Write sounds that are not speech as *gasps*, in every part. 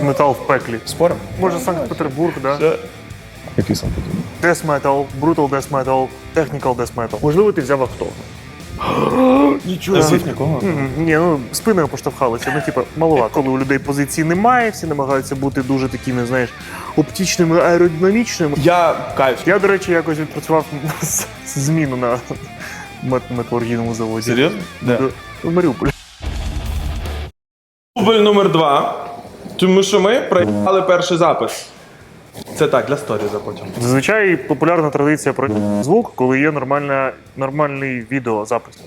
під метал в пеклі. Спорим? Може Санкт-Петербург, да? Який сам потрібен? Death Metal, Brutal Death Metal, Technical Death Metal. Можливо, ти взяв авто. *gasps* Нічого. Не звів нікого? Ні, ну спиною поштовхалися. Ну, типу, маловато. Коли у людей позиції немає, всі намагаються бути дуже такими, знаєш, оптичними, аеродинамічними. Я кайф. Я, до речі, якось відпрацював з- зміну на мет- металургійному заводі. Серйозно? Де? В Маріуполі. Дубль номер два. Тому що ми проїхали перший запис. Це так, для сторіза потім. Зазвичай популярна традиція про звук, коли є нормальна, нормальний відеозапис.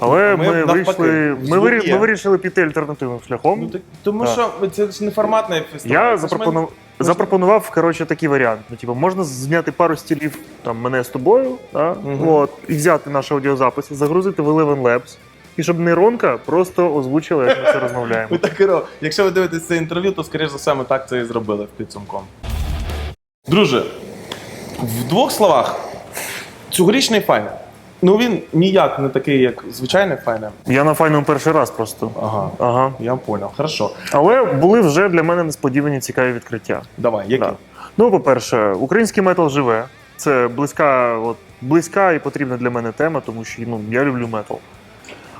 Але Ми ми, навпаки, вийшли, ми, вирі- ми вирішили піти альтернативним шляхом. Ну, так, тому Так. що це ж не форматний фестиваль. Я Це ж запропонував, запропонував коротше, такий варіант. Ну, типу, можна зняти пару стілів там, мене з тобою, да? Мгм. от, і взяти наш аудіозапис, загрузити в Eleven Labs. І щоб нейронка просто озвучила, як ми це розмовляємо. *laughs* Ми так і Якщо ви дивитесь це інтерв'ю, то скоріш за все ми так це і зробили в підсумком. Друже, в двох словах, цьогорічний файн. Ну він ніяк не такий, як звичайний файн. Я на файному перший раз просто. Ага. Ага. Я понял. Хорошо. Але були вже для мене несподівані цікаві відкриття. Давай, які? Да. Ну, по-перше, український метал живе. Це близька, от, близька і потрібна для мене тема, тому що ну, я люблю метал.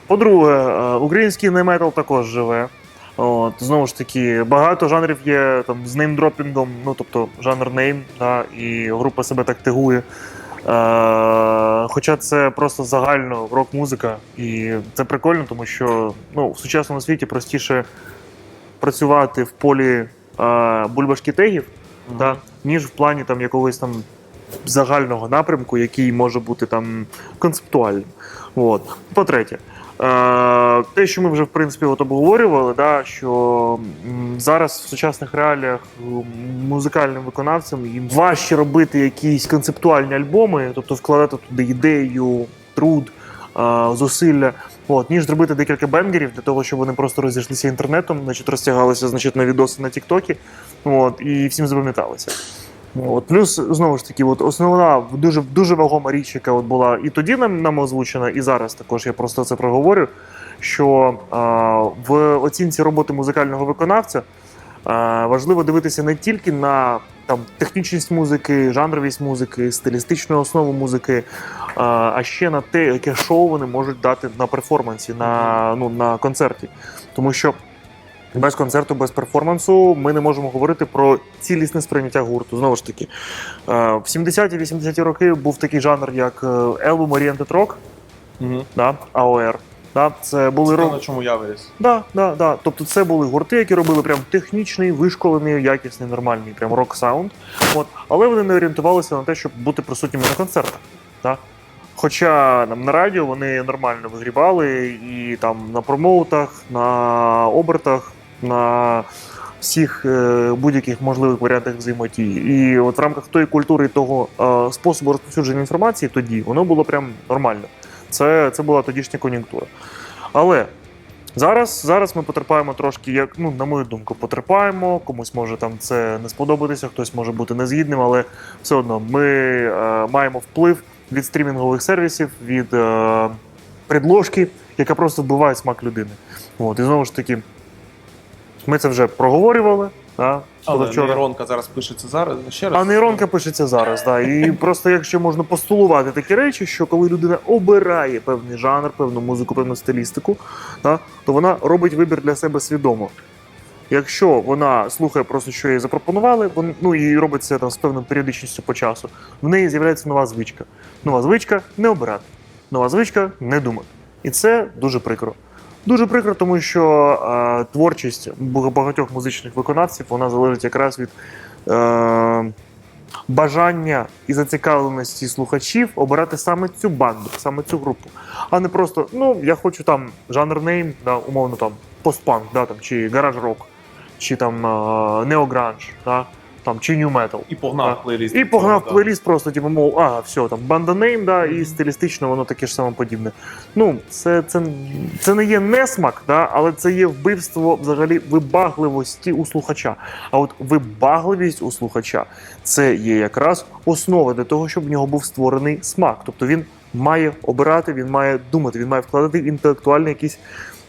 По-друге, е, український не метал також живе. От, знову ж таки, багато жанрів є там, з неймдропінгом, ну тобто жанр нейм, да, і група себе так тегує. Е, хоча це просто загально рок-музика, і це прикольно, тому що ну, в сучасному світі простіше працювати в полі е, бульбашки тегів, да, ніж в плані там якогось там загального напрямку, який може бути там концептуальним. От. По-третє, те, що ми вже в принципі от обговорювали, да, що зараз в сучасних реаліях музикальним виконавцям їм важче робити якісь концептуальні альбоми, тобто вкладати туди ідею, труд, е, зусилля. От, ніж зробити декілька бенгерів для того, щоб вони просто розійшлися інтернетом, значить розтягалися значить, на відоси на Тіктокі, от, і всім запам'яталися. От, плюс, знову ж таки, от основна дуже, дуже вагома річ, яка от була і тоді нам, нам озвучена, і зараз також я просто це проговорю. Що а, в оцінці роботи музикального виконавця а, важливо дивитися не тільки на там, технічність музики, жанровість музики, стилістичну основу музики, а, а ще на те, яке шоу вони можуть дати на перформансі, на, ну, на концерті. Тому що без концерту, без перформансу ми не можемо говорити про цілісне сприйняття гурту. Знову ж таки, е, в 70-80-ті роки був такий жанр, як е, Album Oriented Rock, Угу. да, AOR. Да, це були Це на чому я виріс. Да, да, да. Тобто це були гурти, які робили прям технічний, вишколений, якісний, нормальний прям рок-саунд. От. Але вони не орієнтувалися на те, щоб бути присутніми на концертах. Да? Хоча там, на радіо вони нормально вигрібали і там на промоутах, на обертах, на всіх е, будь-яких можливих варіантах взаємодії. І от в рамках тої культури і того е, способу розповсюдження інформації тоді воно було прям нормально. Це, це була тодішня кон'юнктура. Але Зараз, зараз ми потерпаємо трошки, як ну на мою думку, потерпаємо. Комусь може там це не сподобатися, хтось може бути незгідним, але все одно ми е, маємо вплив від стрімінгових сервісів, від е, предложки, яка просто вбиває смак людини. От, і знову ж таки, ми це вже проговорювали. Да, Але позавчора. нейронка зараз пишеться зараз. Ще раз. А нейронка пишеться зараз, да. І просто якщо можна постулувати такі речі, що коли людина обирає певний жанр, певну музику, певну стилістику, да, то вона робить вибір для себе свідомо. Якщо вона слухає просто, що їй запропонували, вон, ну і робить це там з певною періодичністю по часу, в неї з'являється нова звичка. Нова звичка не обирати. Нова звичка не думати. І це дуже прикро. Дуже прикро, тому що е, творчість багатьох музичних виконавців вона залежить якраз від е, бажання і зацікавленості слухачів обирати саме цю банду, саме цю групу, а не просто ну я хочу там жанр нейм, да, умовно там постпанк, да, там чи гараж рок, чи там е, неогранж, да, там чи метал. І погнав Так. плейліст. І погнав Да. плейліст просто, типу, мов, ага, все, там банда нейм, да, і стилістично воно таке ж саме подібне. Ну, це, це, це не є несмак, да, але це є вбивство взагалі вибагливості у слухача. А от вибагливість у слухача це є якраз основа для того, щоб в нього був створений смак. Тобто він має обирати, він має думати, він має вкладати інтелектуальний якийсь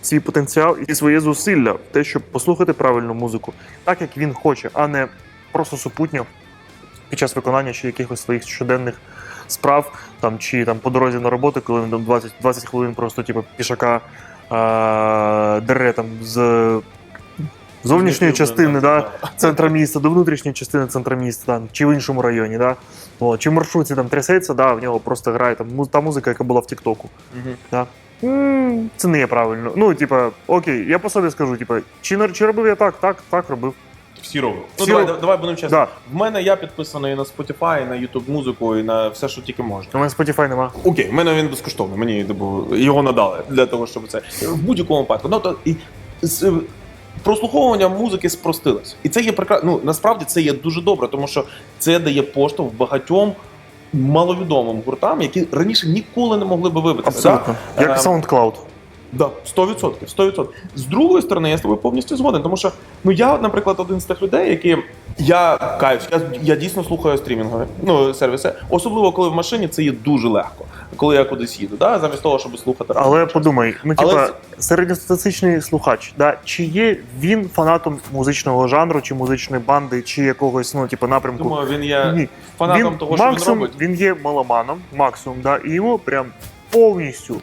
свій потенціал і своє зусилля в те, щоб послухати правильну музику, так як він хоче, а не просто супутньо під час виконання ще якихось своїх щоденних справ, там чи там по дорозі на роботу, коли він там 20, 20 хвилин просто типу, пішака а, дере там з зовнішньої частини, да, центра міста до внутрішньої частини центра міста, там, чи в іншому районі, да, От, чи в маршрутці там трясеться, да, в нього просто грає там та музика, яка була в Тіктоку. Мгм. Да. Це не є правильно. Ну, типа, окей, я по собі скажу, типа, чи, чи робив я так, так, так робив. Всі. Всі Ну, давай, давай будемо чесно. Да. В мене я підписаний на Spotify, на YouTube музику і на все, що тільки можна. У мене Spotify нема. Окей, в мене він безкоштовний. Мені типу, його надали для того, щоб це в будь-якому випадку. Ну то і з- прослуховування музики спростилось. І це є прекрасно. Ну насправді це є дуже добре, тому що це дає поштовх багатьом маловідомим гуртам, які раніше ніколи не могли би вибитися. Абсолютно. Да? Як Ем, SoundCloud. Да, 100%, 100%. З другої сторони, я з тобою повністю згоден, тому що ну я, наприклад, один з тих людей, які я каюсь, я, я дійсно слухаю стрімінгові ну, сервіси, особливо коли в машині це є дуже легко, коли я кудись їду, да, замість того, щоб слухати радіо. Але подумай, ну Але типа це- середньостатистичний слухач, да, чи є він фанатом музичного жанру, чи музичної банди, чи якогось, ну, типу, напрямку. Думаю, він є Ні. фанатом він, того, що він робить. він є меломаном, максимум, да, і йому прям повністю.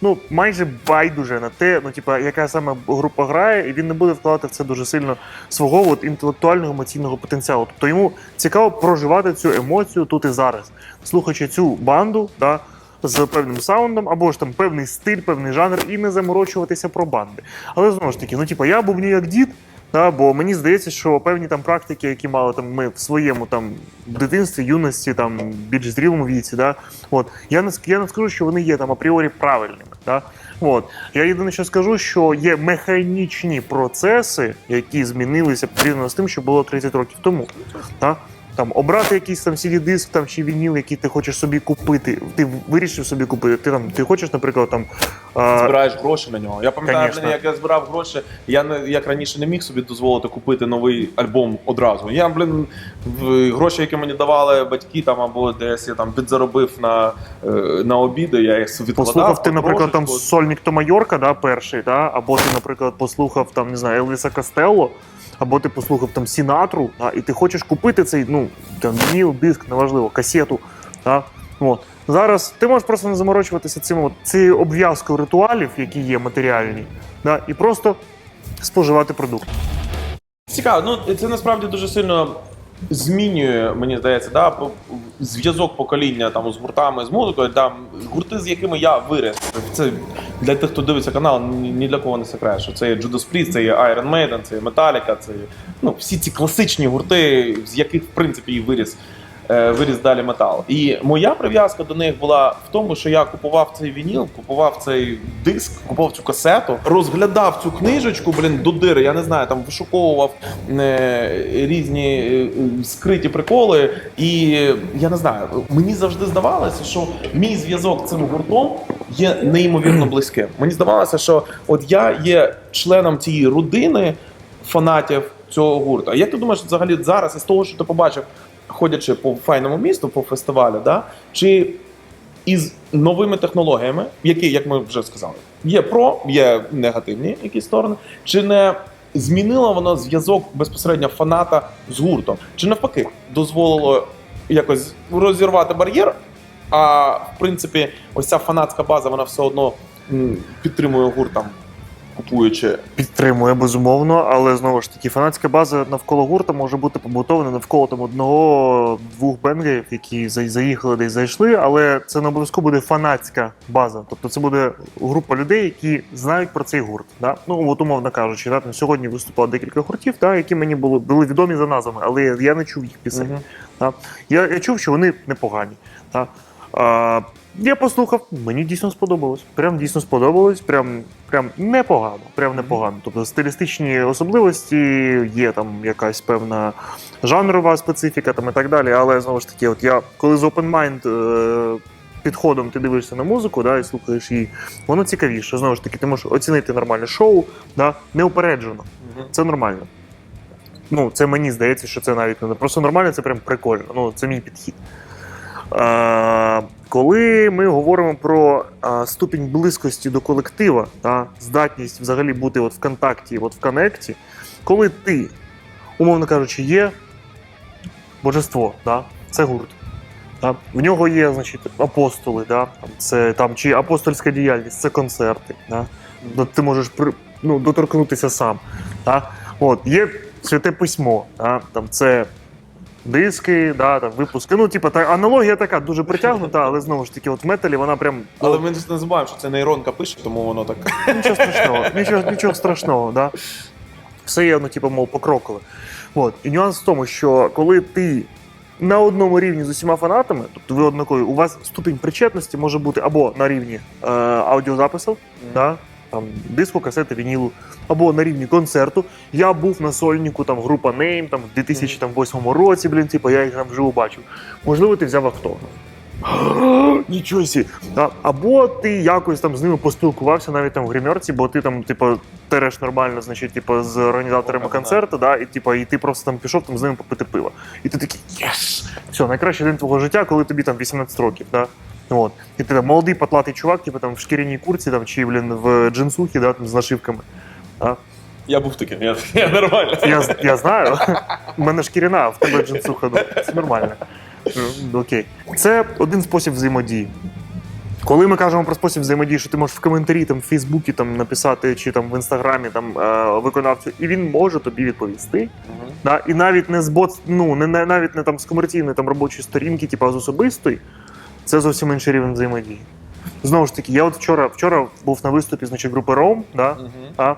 Ну, майже байдуже на те, ну, типа, яка саме група грає, і він не буде вкладати в це дуже сильно свого от, інтелектуального емоційного потенціалу. Тобто йому цікаво проживати цю емоцію тут і зараз, слухаючи цю банду, да, з певним саундом, або ж там певний стиль, певний жанр, і не заморочуватися про банди. Але знову ж таки, ну типа, я був ніяк як дід, Да, бо мені здається, що певні там практики, які мали там ми в своєму там дитинстві, юності, там більш зрілому віці, да, от я не я не скажу, що вони є там апріорі правильними. Да, от я єдине, що скажу, що є механічні процеси, які змінилися порівняно з тим, що було 30 років тому. Да? Там обрати якийсь там CD-диск там чи вініл, який ти хочеш собі купити. Ти вирішив собі купити. Ти там ти хочеш, наприклад, там а, Збираєш гроші на нього. Я пам'ятаю, як я збирав гроші, я не як раніше не міг собі дозволити купити новий альбом одразу. Я, блін, гроші, які мені давали батьки там або десь я там підзаробив на, е, на обіди, я їх відкладав. Послухав ти, наприклад, там сольник то Майорка, да, перший, да? або ти, наприклад, послухав там, не знаю, Елвіса Костелло, або ти послухав там Сінатру, да? і ти хочеш купити цей, ну, там, вініл, диск, неважливо, касету. Да? От. Зараз ти можеш просто не заморочуватися цим от, цією обв'язкою ритуалів, які є матеріальні, да? і просто споживати продукт. Цікаво, ну це насправді дуже сильно змінює, мені здається, да, зв'язок покоління там з гуртами, з музикою. Там гурти, з якими я виріс. Це для тих, хто дивиться канал, ні, для кого не секрет. Що це є Judas Priest, це є Iron Maiden, це є Metallica, це є ну, всі ці класичні гурти, з яких в принципі і виріс. Е, Виріс далі метал. І моя прив'язка до них була в тому, що я купував цей вініл, купував цей диск, купував цю касету, розглядав цю книжечку, блін, до дири. Я не знаю, там вишуковував е, різні е, скриті приколи. І я не знаю, мені завжди здавалося, що мій зв'язок з цим гуртом є неймовірно *clears throat* близьким. Мені здавалося, що от я є членом цієї родини фанатів цього гурту. А як ти думаєш, взагалі зараз із того, що ти побачив, ходячи по файному місту, по фестивалю, да? чи із новими технологіями, які, як ми вже сказали, є про, є негативні якісь сторони, чи не змінило воно зв'язок безпосередньо фаната з гуртом? Чи навпаки дозволило якось розірвати бар'єр? А в принципі, ось ця фанатська база, вона все одно підтримує гурт купуючи Підтримує безумовно, але знову ж таки, фанатська база навколо гурта може бути побудована навколо там одного-двох бенгерів, які заїхали десь зайшли, але це не обов'язково буде фанатська база. Тобто це буде група людей, які знають про цей гурт. Да? Ну от умовно кажучи, да? сьогодні виступало декілька гуртів, да? які мені були, були відомі за назвами, але я, не чув їх пісень. Мгм. Да? Я, я чув, що вони непогані. Да? А, я послухав, мені дійсно сподобалось. Прям дійсно сподобалось, прям, прям непогано. Прям непогано. Тобто стилістичні особливості, є там якась певна жанрова специфіка там і так далі. Але знову ж таки, от я коли з open mind е, підходом ти дивишся на музику, да, і слухаєш її, воно цікавіше. Знову ж таки, ти можеш оцінити нормальне шоу, да, неупереджено. Це нормально. Ну, це мені здається, що це навіть не просто нормально, це прям прикольно. Ну, це мій підхід. Коли ми говоримо про ступінь близькості до колектива та здатність взагалі бути от в контакті, от в коннекті, коли ти, умовно кажучи, є божество, да? це гурт. Да? В нього є, значить, апостоли, да? це там чи апостольська діяльність, це концерти. Да? Ти можеш ну, доторкнутися сам. Да? От, є святе письмо, да? там, це диски, да, там, випуски. Ну, типу, та аналогія така дуже притягнута, але знову ж таки, от в металі вона прям. Але ми не забуваємо, що це нейронка пише, тому воно так. Нічого страшного, нічого, нічого страшного, да? Все є, ну, типу, мов, покрокове. От. І нюанс в тому, що коли ти на одному рівні з усіма фанатами, тобто ви однакові, у вас ступінь причетності може бути або на рівні е, аудіозапису, да? Там, диску, касети, вінілу, або на рівні концерту. Я був на сольнику, там, група Name, там, в 2008 році, блін, типу, я їх там вживу бачив. Можливо, ти взяв автограф. *gasps* Нічого сі. Або ти якось там з ними поспілкувався навіть там в гримерці, бо ти там, типу, тереш нормально, значить, типу, з організаторами концерту, да? і, типу, і ти просто там пішов там з ними попити пиво. І ти такий єс! Все, найкращий день твого життя, коли тобі там 18 років. Да? От. І ти там молодий потлатий чувак, типу там в шкіряній курці там, чи блін, в джинсухі да, там, з нашивками. Да? Я був таким, я, я нормально. Я, я знаю. У мене шкіряна, а в тебе джинсуха. Ну, це нормально. Окей. Це один спосіб взаємодії. Коли ми кажемо про спосіб взаємодії, що ти можеш в коментарі там, в Фейсбуці там, написати чи там в інстаграмі там, е, виконавцю, і він може тобі відповісти. Мгм. Да? І навіть не з бот, ну, не, не, навіть не там з комерційної там, робочої сторінки, типу, а з особистої, це зовсім інший рівень взаємодії. Знову ж таки, я от вчора, вчора був на виступі значить, групи Ром, да? Мгм. а,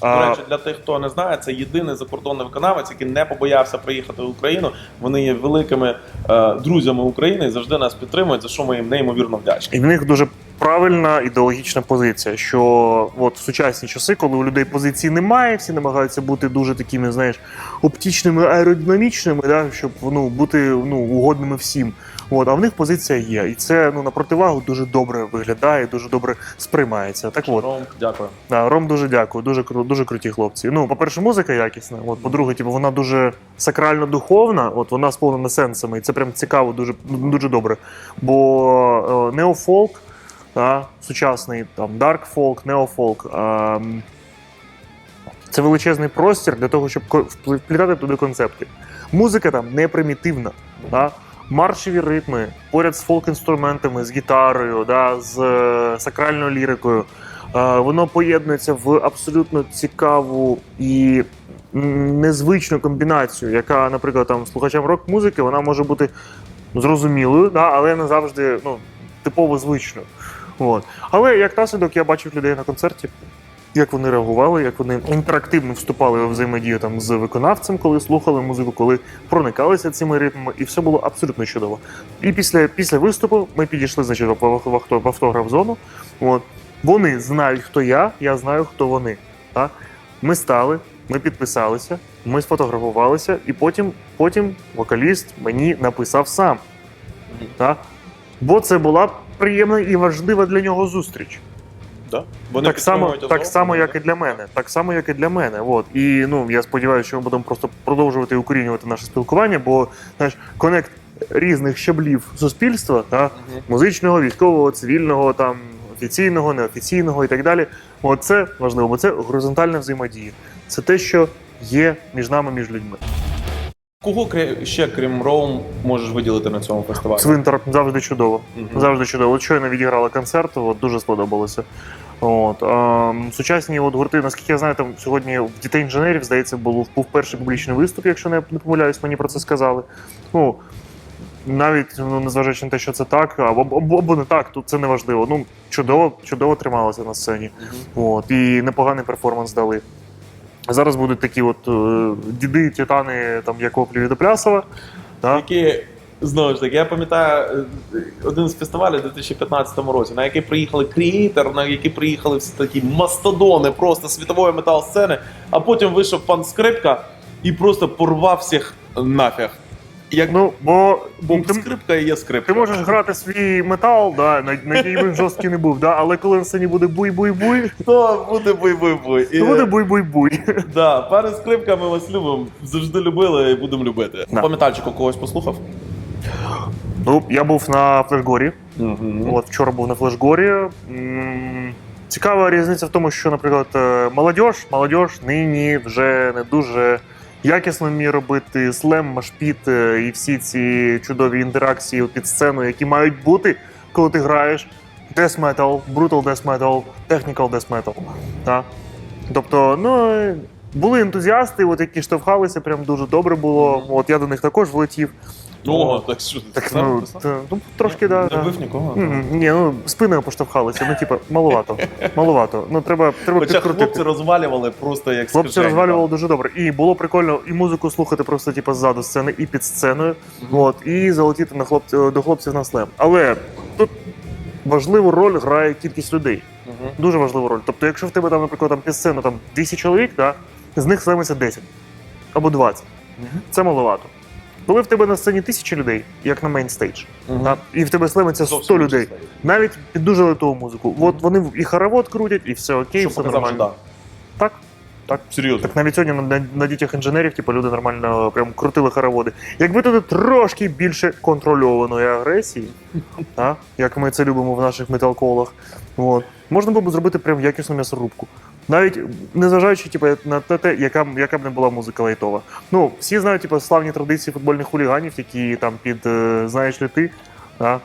До речі, для тих, хто не знає, це єдиний закордонний виконавець, який не побоявся приїхати в Україну. Вони є великими е, друзями України і завжди нас підтримують, за що ми їм неймовірно вдячні. І в них дуже правильна ідеологічна позиція, що от в сучасні часи, коли у людей позиції немає, всі намагаються бути дуже такими, знаєш, оптичними, аеродинамічними, да, щоб ну, бути ну, угодними всім. От, а в них позиція є. І це ну, на противагу дуже добре виглядає, дуже добре сприймається. Так от, Ром, дякую. да, Ром дуже дякую, дуже дуже круті хлопці. Ну, по-перше, музика якісна. От, по-друге, типу, вона дуже сакрально духовна, от вона сповнена сенсами, і це прям цікаво, дуже, дуже добре. Бо е, неофолк, да, сучасний там дарк фолк, неофолк. ем, це величезний простір для того, щоб вплітати туди концепти. Музика там не примітивна. Да? Маршеві ритми поряд з фолк-інструментами, з гітарою, да, з е, сакральною лірикою. Е, воно поєднується в абсолютно цікаву і незвичну комбінацію, яка, наприклад, там слухачам рок-музики, вона може бути зрозумілою, да, але не завжди ну, типово звичною. От. Але як наслідок, я бачив людей на концерті, як вони реагували, як вони інтерактивно вступали у взаємодію там з виконавцем, коли слухали музику, коли проникалися цими ритмами, і все було абсолютно чудово. І після, після виступу ми підійшли, значить, в, в, в, авто- в автограф-зону. От. Вони знають, хто я, я знаю, хто вони. Так? Ми стали, ми підписалися, ми сфотографувалися, і потім, потім вокаліст мені написав сам. Так? Бо це була приємна і важлива для нього зустріч. Да? Вони так само, так само, як і для мене. Так само, як і для мене. От. І ну, я сподіваюся, що ми будемо просто продовжувати укорінювати наше спілкування, бо знаєш, конект різних щаблів суспільства, та, музичного, військового, цивільного, там, офіційного, неофіційного і так далі. От це важливо, бо це горизонтальна взаємодія. Це те, що є між нами, між людьми. Кого ще, крім Роум, можеш виділити на цьому фестивалі? Цвинтар завжди чудово. Мгм. Завжди чудово. Щойно відіграла концерт, от, дуже сподобалося. От, ем, сучасні от гурти, наскільки я знаю, там сьогодні в дітей інженерів, здається, був, був перший публічний виступ, якщо не, не помиляюсь, мені про це сказали. Ну, навіть ну, незважаючи на те, що це так, або, або, або не так, тут це не важливо. Ну, чудово, чудово трималося на сцені. Мгм. От, і непоганий перформанс дали. Зараз будуть такі от е, діди, титани, там, як Оплі до Плясова. Які, знову ж таки, я пам'ятаю е, один з фестивалів у 2015 році, на який приїхали Creator, на який приїхали всі такі мастодони просто світової метал-сцени, а потім вийшов пан Скрипка і просто порвав всіх нафіг. Як Ну, бо, бо ти, скрипка і є скрипка. ти можеш грати свій метал, да, на, на який він жорсткий не був, да, але коли на сцені буде буй-буй-буй, То буде буй-буй-буй. І, то буде буй-буй-буй. Да, пане скрипка, ми вас любимо. Завжди любили і будемо любити. Да. По метальчику когось послухав? Ну, я був на флешгорі От вчора був на флешгорі. М, Цікава різниця в тому, що, наприклад, е, молодь, молодь нині вже не дуже якісно вміє робити слем, машпіт е, і всі ці чудові інтеракції під сцену, які мають бути, коли ти граєш death metal, brutal death metal, technical death metal. Та? Тобто, ну. Були ентузіасти, от які штовхалися, прям дуже добре було. От я до них також влетів. О, так що Так, сам ну, та, ну трошки, да. Не да. вбив нікого. М, Ні, ну спиною поштовхалися. Ну, типа, маловато. *laughs* Маловато. Ну треба, треба Хоча підкрутити. хлопці розвалювали просто як Хлопці скажені, розвалювали дуже добре. І було прикольно і музику слухати просто типу, ззаду сцени, і під сценою. Мгм. От, і залетіти на хлопців до хлопців на слем. Але тут важливу роль грає кількість людей. Мгм. Дуже важливу роль. Тобто, якщо в тебе там, наприклад, там під сцену там 200 чоловік, да, з них слемиться 10 або 20. Мгм. Це маловато. Коли в тебе на сцені тисячі людей, як на мейнстейдж, Мгм. да, і в тебе слемиться 100 Зовсім людей, навіть під дуже литову музику. От вони і хоровод крутять, і все окей, Що все показав нормально. Ждан? Так. Так. Серйозно. Так навіть сьогодні на, на, на дітях інженерів, типу, люди нормально прям крутили хороводи. Якби туди трошки більше контрольованої агресії, *laughs* та, як ми це любимо в наших металколах, от, можна було б зробити прям якісну м'ясорубку. Навіть незважаючи типу, на те, яка, яка б не була музика лайтова. Ну, всі знають типу, славні традиції футбольних хуліганів, які там під е, знаєш ли ти. Да?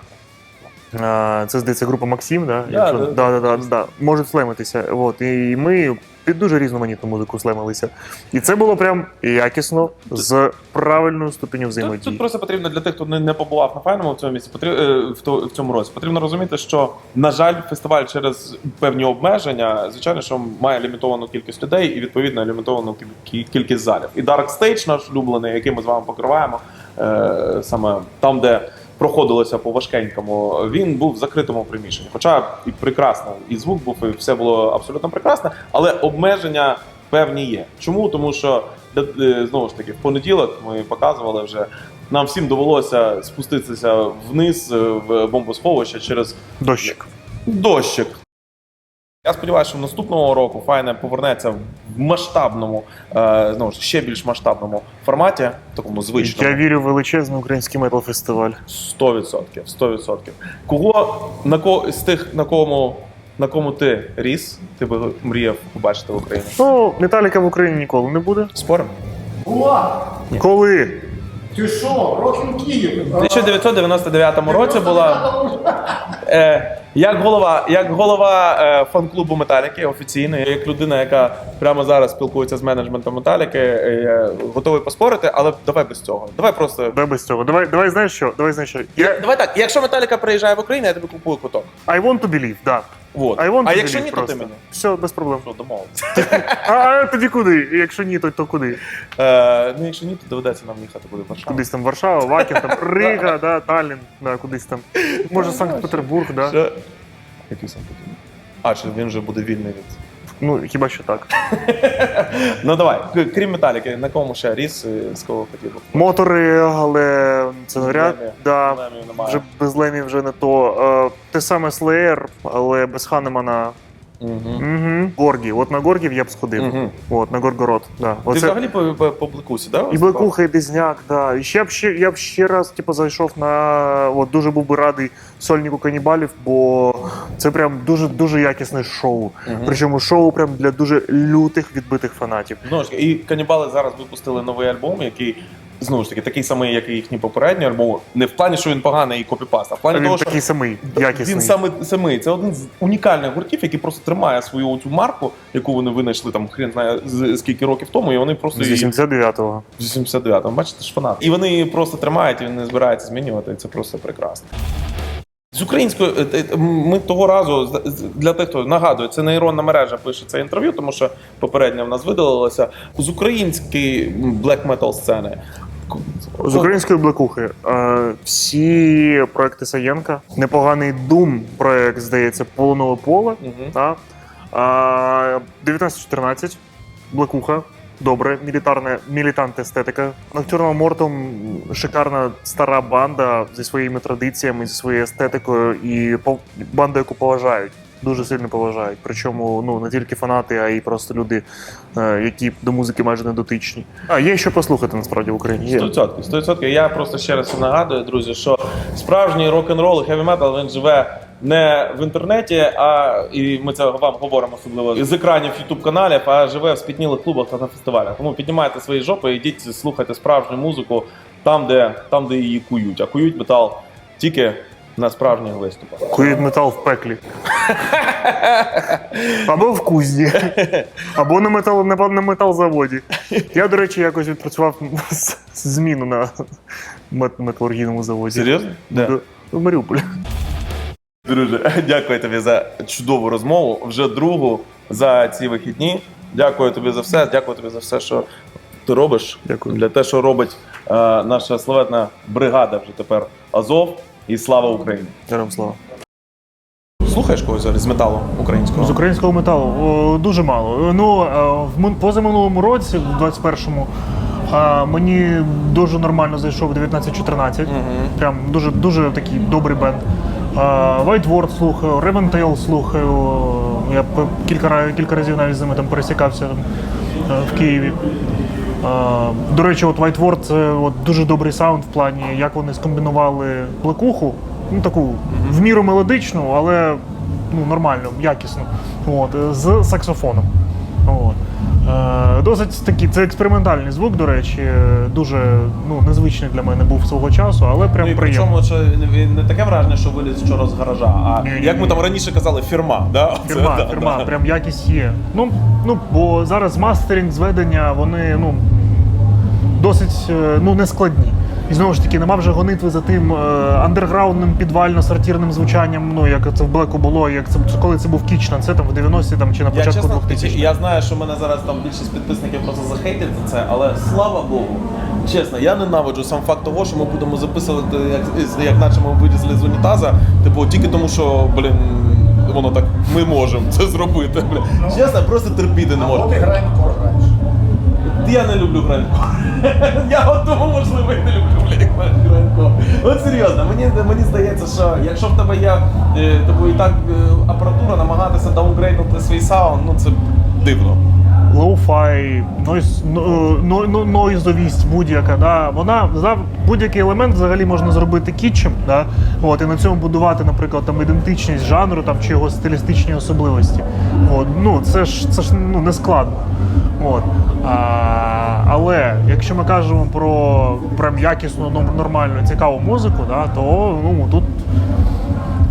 Це здається група Максим, да? Да, Якщо, да, да, да, да, да, можуть слемитися. От, і ми під дуже різноманітну музику слемилися. І це було прям якісно з правильною ступеню Тут, взаємодії. тут просто потрібно для тих, хто не, побував на файному в цьому місці, потріб, е, в, цьому році. Потрібно розуміти, що на жаль, фестиваль через певні обмеження, звичайно, що має лімітовану кількість людей і відповідно лімітовану кіль- кіль- кількість залів. І Dark Stage, наш улюблений, який ми з вами покриваємо, е, саме там, де. Проходилося по важкенькому, він був в закритому приміщенні. Хоча і прекрасно, і звук був, і все було абсолютно прекрасне, але обмеження певні є. Чому? Тому що знову ж таки в понеділок ми показували вже. Нам всім довелося спуститися вниз е, в бомбосховище через Дощик. дощик. Я сподіваюся, що наступного року Файне повернеться в масштабному, ну знову ще більш масштабному форматі, такому звичному. Я вірю в величезний український метал фестиваль. 100%. 100%. Кого на кого з тих, на кому на кому ти ріс, ти би мріяв побачити в Україні? Ну, Металіка в Україні ніколи не буде. Спорим? Була! Коли? Ти що? Років Київ? У 1999 році була е, як голова, як голова е, фан-клубу Металіки офіційно, як людина, яка прямо зараз спілкується з менеджментом Металіки, е, готовий поспорити, але давай без цього. Давай просто. Давай без цього. Давай, давай знаєш що? Давай знаєш що. Я... Давай так, якщо Металіка приїжджає в Україну, я тобі купую куток. I want to believe, да. Вот. I want А to якщо ні, то просто. ти мені. Все, без проблем. Що, домовились. *laughs* А, тоді куди? Якщо ні, то, то куди? Е, ну, якщо ні, то доведеться нам їхати буде в Варшаву. Кудись там Варшава, Вакін, там *laughs* Рига, да, Таллін, да, кудись там. Може, Санкт-Петербург, да. Що? Який сам потім? А, чи він вже буде вільний від. Ну, хіба що так. *laughs* Ну давай, крім Металіки, на кому ще ріс, е, з кого хотів би? Мотори, але це навряд. Лемі. Да, Лемів немає. вже без Лемі вже не то. Е, те саме Slayer, але без Ханемана. Угу. Угу. Горгі. От на Горгів я б сходив. Угу. От, на Горгород. Да. Ти Оце... взагалі по, по, по Блекусі, да? І Блекуха, і Дизняк, да. І ще б ще я б ще раз типу, зайшов на от дуже був би радий сольнику канібалів, бо це прям дуже дуже якісне шоу. Мгм. Причому шоу прям для дуже лютих відбитих фанатів. Знову ж і канібали зараз випустили новий альбом, який. Знову ж таки, такий самий, як і їхній попередній альбом. Не в плані, що він поганий і копіпаст, а в плані Він того, що такий самий, якісний. він саме самий. Це один з унікальних гуртів, який просто тримає свою цю марку, яку вони винайшли там хрен знає з- скільки років тому, і вони просто з її 89-го. з 89-го. Бачите, ж фанат. І вони її просто тримають, і вони не збираються змінювати. І це просто прекрасно. З українською е, е, ми того разу з- з- для тих, хто нагадує, це нейронна мережа пише це інтерв'ю, тому що попередньо в нас видалилося. З української блек метал сцени. З української блекухи е, всі проекти Саєнка, непоганий Doom проект, здається, полонове поле. Мгм. Та? А, 1914, Блекуха. Добре, мілітарна мілітант естетика. Ноктюрнал Мортом шикарна стара банда зі своїми традиціями, зі своєю естетикою, і банда, яку поважають. Дуже сильно поважають. Причому ну не тільки фанати, а й просто люди, е, які до музики майже не дотичні. А є що послухати насправді в Україні. Є. 100%. 100%. Я просто ще раз нагадую, друзі, що Справжній рок-н-рол і хеві-метал він живе не в інтернеті, а і ми це вам говоримо особливо з екранів youtube каналів, а живе в спітнілих клубах та на фестивалях. Тому піднімайте свої жопи, йдіть слухайте справжню музику там, де там, де її кують. А кують метал тільки на справжніх виступах. Кують метал в пеклі. Або в кузні. Або на метал на, на металзаводі. Я, до речі, якось відпрацював зміну на металургійному заводі. Серйозно? Да. В Маріуполі. Друже, дякую тобі за чудову розмову. Вже другу за ці вихідні. Дякую тобі за все. Дякую тобі за все, що ти робиш. Дякую. Для те, що робить е, наша славетна бригада вже тепер Азов. І слава Україні! Героям слава. Слухаєш когось взагалі з металу українського? З українського металу о, дуже мало. Ну, е, в мин- позаминулому році, в 21-му, е, мені дуже нормально зайшов 1914. Прям дуже, дуже такий добрий бенд. Е, White Word слухаю, Raven Tail слухаю. Я кілька, ра- кілька разів навіть з ними там пересікався там, в Києві. До речі, от White Word це от дуже добрий саунд в плані, як вони скомбінували плекуху, ну таку в міру мелодичну, але ну, нормально, якісно. От, з саксофоном. От. Е, Досить такий, це експериментальний звук, до речі, дуже ну, незвичний для мене був свого часу, але прям Ну, і приємно. причому що він не таке враження, що виліз вчора з гаража, а Ні-ні-ні. як ми там раніше казали, фірма. Да? Це, Фірма, да, фірма, да. прям якість є. Ну, ну, бо зараз мастеринг, зведення, вони ну, досить е, ну, нескладні. І знову ж таки, нема вже гонитви за тим е, андерграундним підвально-сортірним звучанням, ну як це в Блеку було, як це коли це був Кічна, це там в 90-ті там, чи на Я початку чесно, 2000 я знаю, що мене зараз там більшість підписників просто захейтять за це, але слава Богу. Чесно, я ненавиджу сам факт того, що ми будемо записувати, як, як наче ми вилізли з унітаза, типу, тільки тому, що, блін, воно так, ми можемо це зробити. Блін. Чесно, просто терпіти не можу. От і гранькор граєш. Я не люблю гранько. *laughs* Я от можливо, і не люблю гранько. От серйозно, мені, мені здається, що якщо в тебе є е, типу, і так е, апаратура, намагатися даунгрейднути свій саунд, ну це дивно. лоу-фай, нойз, но- но- но- нойзовість будь-яка. Да? Вона за будь-який елемент взагалі можна зробити кітчем, да? От, і на цьому будувати, наприклад, там ідентичність жанру там, чи його стилістичні особливості. От, ну, це ж це ж ну, не складно. От. А, але якщо ми кажемо про прям якісну, ну, нормальну, цікаву музику, да, то ну, тут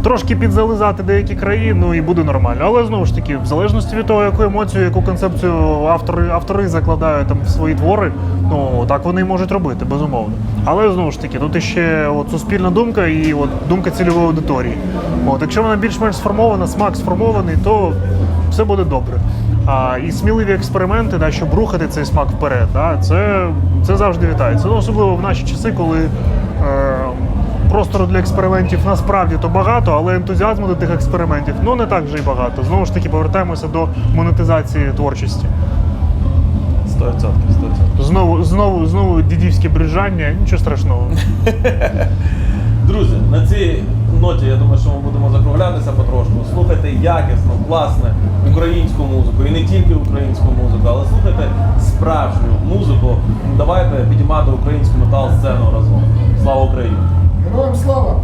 трошки підзализати деякі краї, ну і буде нормально. Але знову ж таки, в залежності від того, яку емоцію, яку концепцію автори, автори закладають там в свої твори, ну так вони і можуть робити, безумовно. Але знову ж таки, тут іще от суспільна думка і от думка цільової аудиторії. От, якщо вона більш-менш сформована, смак сформований, то все буде добре. А, і сміливі експерименти, да, щоб рухати цей смак вперед, да, це, це завжди вітається. Ну, особливо в наші часи, коли. Е, Простору для експериментів насправді то багато, але ентузіазму до тих експериментів ну не так вже й багато. Знову ж таки, повертаємося до монетизації творчості. 100%, 100%. Знову, знову, знову дідівське брижання, нічого страшного. *laughs* Друзі, на цій ноті я думаю, що ми будемо закруглятися потрошку. Слухайте якісну, класне українську музику. І не тільки українську музику, але слухайте справжню музику. Давайте підіймати українську метал сцену разом. Слава Україні! Героям слава!